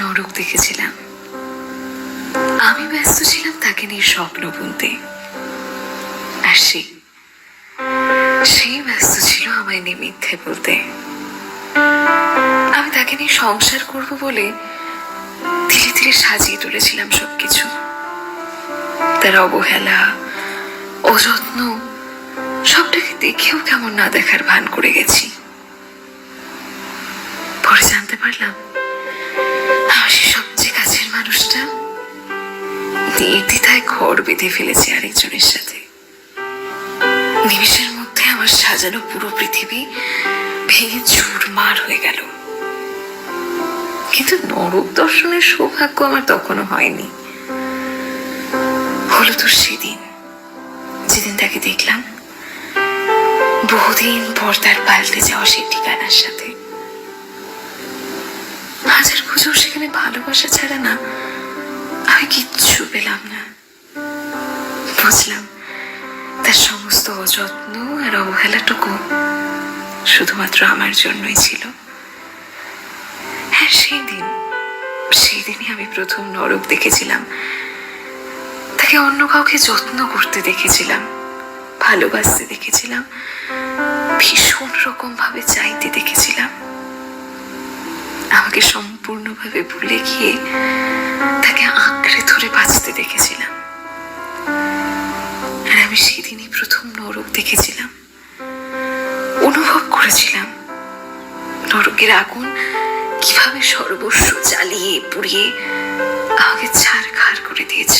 নরক দেখেছিলাম। আমি ব্যস্ত ছিলাম তাকে নিয়ে স্বপ্ন বুনতে। আর সে সে ব্যস্ত ছিল আমায় নিয়ে মিথ্যে বলতে। আমি তাকে নিয়ে সংসার করব বলে ধীরে ধীরে সাজিয়ে তুলেছিলাম সবকিছু। তার অবহেলা, অযত্ন, সবটাকে দেখেও কেমন না দেখার ভান করে গেছি। পরে জানতে পারলাম নির্দ্বিধায় ঘর বেঁধে ফেলেছে আরেকজনের সাথে। নিমিষের মধ্যে আমার সাজানো পুরো পৃথিবী ভেঙে চুরমার হয়ে গেল। কিন্তু নরক দর্শনের সৌভাগ্য আমার তখনও হয়নি। হলো তো সেদিন, যেদিন তাকে দেখলাম বহুদিন পর তার পাল্টে যাওয়া সেই ঠিকানার সাথে। হাজার খুঁজেও সেখানে ভালোবাসা ছাড়া না পেলাম না। বুঝলাম। তার সমস্ত অযত্ন আর অবহেলাটুকু শুধুমাত্র আমার জন্যই ছিল। হ্যাঁ সেই দিন, সেই দিনই আমি প্রথম নরক দেখেছিলাম। তাকে অন্য কাউকে যত্ন করতে দেখেছিলাম, ভালোবাসতে দেখেছিলাম, ভীষণ রকম ভাবে চাইতে দেখেছিলাম। আমাকে সম্পূর্ণভাবে ভুলে গিয়ে তাকে আঁকড়ে করেছিলাম। নরকের আগুন কীভাবে সর্বস্ব জ্বালিয়ে পুড়িয়ে আমাকে ছাড় খাড় করে দিয়েছে।